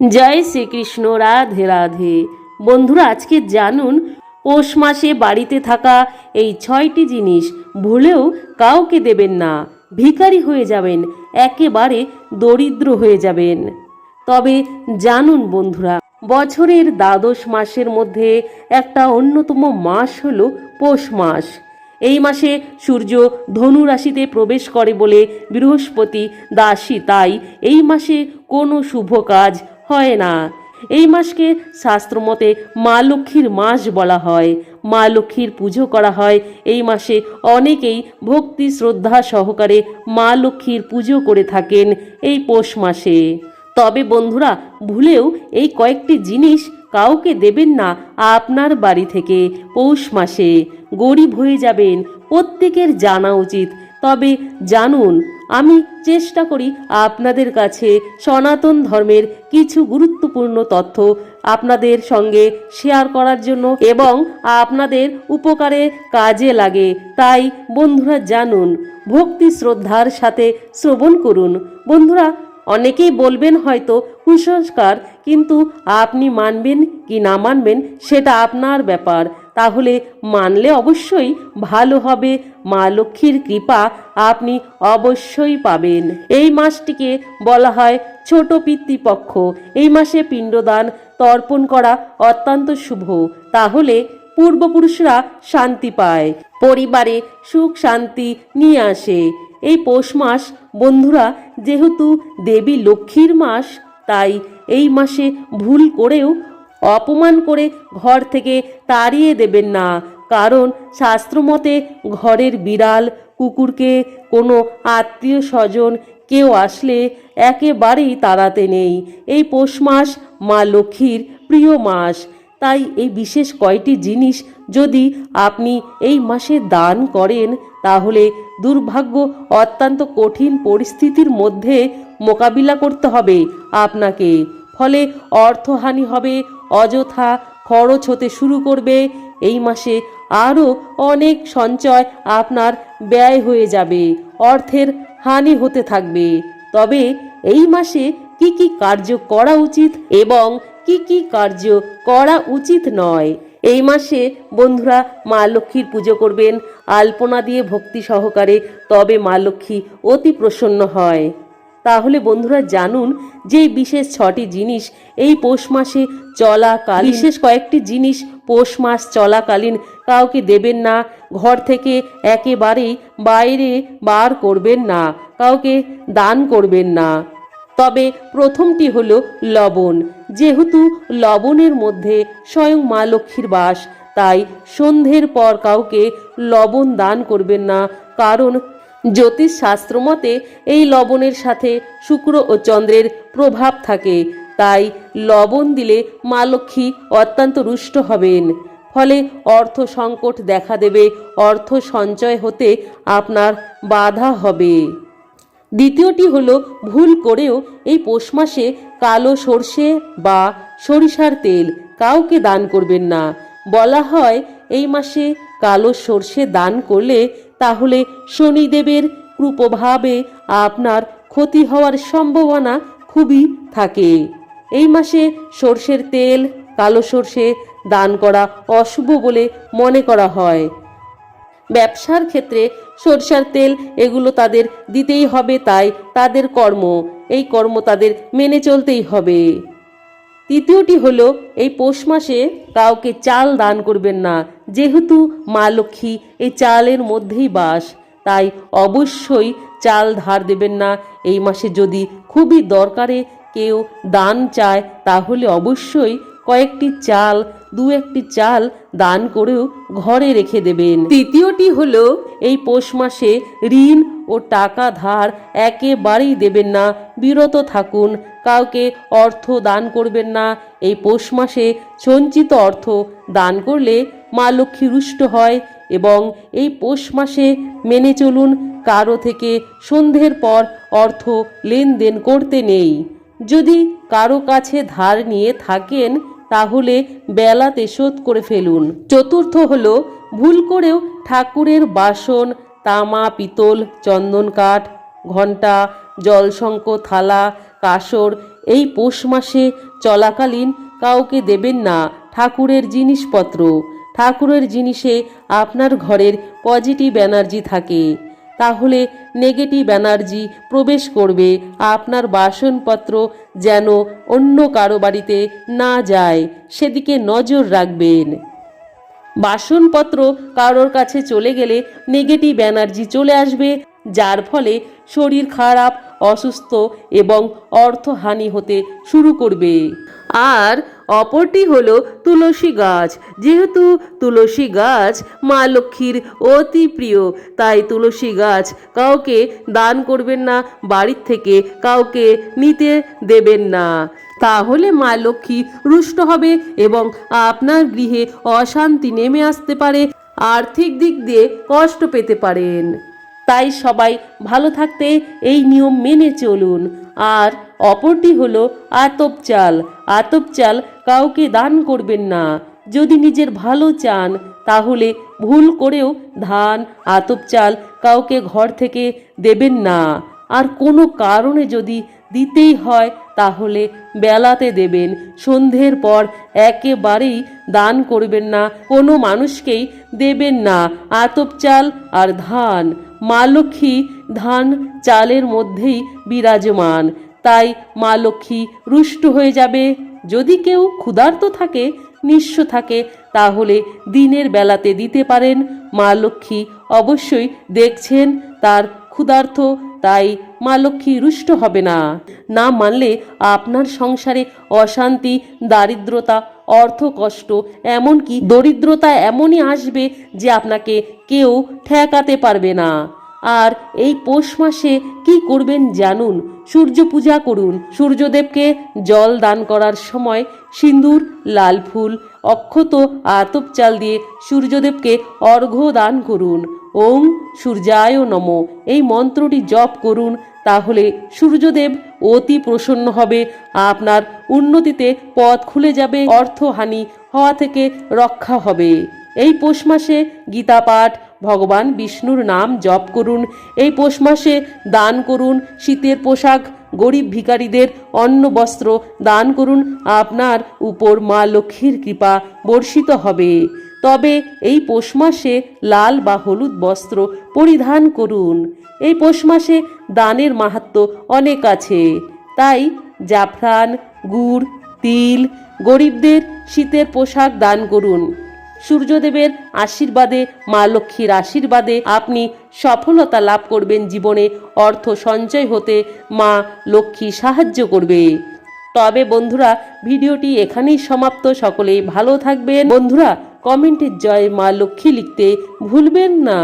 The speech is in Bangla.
জয় শ্রীকৃষ্ণ, রাধে রাধে। বন্ধুরা, আজকে জানুন, পৌষ মাসে বাড়িতে থাকা এই ছয়টি জিনিস ভুলেও কাউকে দেবেন না। ভিখারি হয়ে যাবেন, একেবারে দরিদ্র হয়ে যাবেন। তবে জানুন বন্ধুরা, বছরের দ্বাদশ মাসের মধ্যে একটা অন্যতম মাস হলো পৌষ মাস। এই মাসে সূর্য ধনু রাশিতে প্রবেশ করে বলে বৃহস্পতি, দাসী, তাই এই মাসে কোনো শুভ কাজ হয় না। এই মাসকে শাস্ত্রমতে মা লক্ষ্মীর মাস বলা হয়। মা লক্ষ্মীর পুজো করা হয়। এই মাসে অনেকেই ভক্তি শ্রদ্ধা সহকারে মা লক্ষ্মীর পুজো করে থাকেন এই পৌষ মাসে। তবে বন্ধুরা, ভুলেও এই কয়েকটি জিনিস কাউকে দেবেন না আপনার বাড়ি থেকে পৌষ মাসে। গরিব হয়ে যাবেন, প্রত্যেকের জানা উচিত তবে জানুন, আমি চেষ্টা করি আপনাদের কাছে সনাতন ধর্মের কিছু গুরুত্বপূর্ণ তথ্য আপনাদের সঙ্গে শেয়ার করার জন্য এবং আপনাদের উপকারে কাজে লাগে। তাই বন্ধুরা জানুন, ভক্তি শ্রদ্ধার সাথে শ্রবণ করুন। বন্ধুরা, অনেকেই বলবেন হয়তো কুসংস্কার, কিন্তু আপনি মানবেন কি না মানবেন সেটা আপনার ব্যাপার। তাহলে মানলে অবশ্যই ভালো হবে। মা লক্ষ্মীর কৃপা আপনি অবশ্যই পাবেন। এই মাসটিকে বলা হয় ছোট পিতৃপক্ষ। এই মাসে পিণ্ডদান, তর্পণ করা অত্যন্ত শুভ। তাহলে পূর্বপুরুষরা শান্তি পায়, পরিবারে সুখ শান্তি নিয়ে আসে। এই পৌষ মাস, বন্ধুরা, যেহেতু দেবী লক্ষ্মীর মাস তাই এই মাসে ভুল করেও অপমান করে ঘর থেকে তাড়িয়ে দেবেন না। কারণ শাস্ত্রমতে ঘরের বিড়াল, কুকুরকে কোনো আত্মীয় স্বজন কেউ আসলে একেবারেই তাড়াতে নেই। এই পৌষ মাস মা লক্ষ্মীর প্রিয় মাস। তাই এই বিশেষ কয়টি জিনিস যদি আপনি এই মাসে দান করেন, তাহলে দুর্ভাগ্য অত্যন্ত কঠিন পরিস্থিতির মধ্যে মোকাবিলা করতে হবে আপনাকে। ফলে অর্থহানি হবে, অযথা খরচ হতে শুরু করবে। এই মাসে আরও অনেক সঞ্চয় আপনার ব্যয় হয়ে যাবে, অর্থের হানি হতে থাকবে। তবে এই মাসে কি কি কার্য করা উচিত এবং কি কি কার্য করা উচিত নয়? এই মাসে বন্ধুরা, মা লক্ষ্মীর পুজো করবেন, আলপনা দিয়ে ভক্তি সহকারে তবে মা লক্ষ্মী অতি প্রসন্ন হয়। তাহলে বন্ধুরা জানুন যে বিশেষ ছটি জিনিস এই পৌষ মাসে চলাকাল বিশেষ কয়েকটি জিনিস পৌষ মাস চলাকালীন কাউকে দেবেন না ঘর থেকে একেবারেই বাইরে বার করবেন না কাউকে দান করবেন না। তবে প্রথমটি হলো লবণ। যেহেতু লবণের মধ্যে স্বয়ং মা লক্ষ্মীর বাস তাই সন্ধ্যের পর কাউকে লবণ দান করবেন না কারণ জ্যোতিষ শাস্ত্র মতে এই লবণের সাথে শুক্র ও চন্দ্রের প্রভাব থাকে। তাই লবণ দিলে মা লক্ষ্মী অত্যন্ত রুষ্ট হবেন। ফলে অর্থ সংকট দেখা দেবে, অর্থ সঞ্চয় হতে আপনার বাধা হবে। দ্বিতীয়টি হলো ভুল করেও এই পৌষ মাসে কালো সর্ষে বা সরিষার তেল কাউকে দান করবেন না। বলা হয় এই মাসে কালো সর্ষে দান করলে তাহলে শনিদেবের কৃপভাবে আপনার ক্ষতি হওয়ার সম্ভাবনা খুবই থাকে। এই মাসে সর্ষের তেল, কালো সর্ষে দান করা অশুভ বলে মনে করা হয়। ব্যবসার ক্ষেত্রে সরষার তেল এগুলো তাদের দিতেই হবে, তাই তাদের কর্ম। এই কর্ম তাদের মেনে চলতেই হবে। তৃতীয়টি হলো, এই পৌষ মাসে কাউকে চাল দান করবেন না। যেহেতু মা লক্ষ্মী এই চালের মধ্যেই বাস, তাই অবশ্যই চাল ধার দেবেন না। এই মাসে যদি খুবই দরকারে কেউ দান চায়, তাহলে অবশ্যই কয়েকটি চাল দু একটি চাল দান করেও ঘরে রেখে দেবেন। তৃতীয়টি হলো, এই পৌষ মাসে ঋণ ও টাকা ধার একেবারেই দেবেন না। বিরত থাকুন, কাউকে অর্থ দান করবেন না। এই পৌষ মাসে সঞ্চিত অর্থ দান করলে মা লক্ষ্মী রুষ্ট হয় এবং এই পৌষ মাসে মেনে চলুন, কারও থেকে সন্ধ্যের পর অর্থ লেনদেন করতে নেই। যদি কারও কাছে ধার নিয়ে থাকেন, তাহলে বেলাতে শোধ করে ফেলুন। চতুর্থ হলো, ভুল করেও ঠাকুরের বাসন তামা, পিতল, চন্দন কাঠ, ঘণ্টা জলশঙ্ক থালা, কাসর, এই পৌষ মাসে চলাকালীন কাউকে দেবেন না, ঠাকুরের জিনিসপত্র। ঠাকুরের জিনিসে আপনার ঘরের পজিটিভ এনার্জি থাকে। তাহলে নেগেটিভ এনার্জি প্রবেশ করবে, আপনার বাসনপত্র যেন অন্য কারও বাড়িতে না যায়, সেদিকে নজর রাখবেন। বাসনপত্র কারোর কাছে চলে গেলে নেগেটিভ এনার্জি চলে আসবে, যার ফলে শরীর খারাপ, অসুস্থ এবং অর্থহানি হতে শুরু করবে। আর অপরটি হলো তুলসী গাছ। যেহেতু তুলসী গাছ মা লক্ষ্মীর অতি প্রিয়, তাই তুলসী গাছ কাউকে দান করবেন না, বাড়ির থেকে কাউকে নিতে দেবেন না। তাহলে মা লক্ষ্মী রুষ্ট হবে এবং আপনার গৃহে অশান্তি নেমে আসতে পারে, আর্থিক দিক দিয়ে কষ্ট পেতে পারেন। তাই সবাই ভালো থাকতে এই নিয়ম মেনে চলুন। আর অপরটি হলো আতপ চাল। আতপ চাল কাউকে দান করবেন না। যদি নিজের ভালো চান, তাহলে ভুল করেও ধান, আতপ চাল কাউকে ঘর থেকে দেবেন না। আর কোনো কারণে যদি দিতেই হয়, তাহলে বেলাতে দেবেন। সন্ধ্যের পর একেবারেই দান করবেন না। কোনো মানুষকেই দেবেন না। আতপ চাল আর ধান। মা লক্ষ্মী ধান চালের মধ্যেই বিরাজমান। তাই মা লক্ষ্মী রুষ্ট হয়ে যাবে। যদি কেউ ক্ষুধার্ত থাকে, নিঃস্ব থাকে, তাহলে দিনের বেলাতে দিতে পারেন। মা লক্ষ্মী অবশ্যই দেখছেন তার ক্ষুধার্ত, তাই মা লক্ষ্মী রুষ্ট হবে না। না মানলে আপনার সংসারে অশান্তি, দারিদ্রতা অর্থ কষ্ট, এমনকি দরিদ্রতা এমনই আসবে যে আপনাকে কেউ ঠেকাতে পারবে না। আর এই পৌষ মাসে কি করবেন জানুন? সূর্য পূজা করুন। সূর্যদেবকে জল দান করার সময় সিন্দুর লাল ফুল, অক্ষত আতপ চাল দিয়ে সূর্যদেবকে অর্ঘ্য দান করুন। ওং সূর্যায় নম। এই মন্ত্রটি জপ করুন। তাহলে সূর্যদেব অতি প্রসন্ন হবে। আপনার উন্নতিতে পথ খুলে যাবে, অর্থহানি হওয়া থেকে রক্ষা হবে। এই পৌষ মাসে গীতা পাঠ, ভগবান বিষ্ণুর নাম জপ করুন। এই পৌষ মাসে দান করুন, শীতের পোশাক, গরিব ভিখারিদের অন্ন বস্ত্র দান করুন। আপনার উপর মা লক্ষ্মীর কৃপা বর্ষিত হবে। তবে এই পৌষ মাসে লাল বা হলুদ বস্ত্র পরিধান করুন। এই পৌষ মাসে দানের মাহাত্ম অনেক আছে। তাই জাফরান, গুড়, তিল, গরিবদের শীতের পোশাক দান করুন। সূর্যদেবের আশীর্বাদে, মা লক্ষ্মীর আশীর্বাদে আপনি সফলতা লাভ করবেন জীবনে, অর্থ সঞ্চয় হতে মা লক্ষ্মী সাহায্য করবে। তবে বন্ধুরা, ভিডিওটি এখানেই সমাপ্ত। সকলেই ভালো থাকবেন। বন্ধুরা কমেন্টের জয় মা লক্ষ্মী লিখতে ভুলবেন না।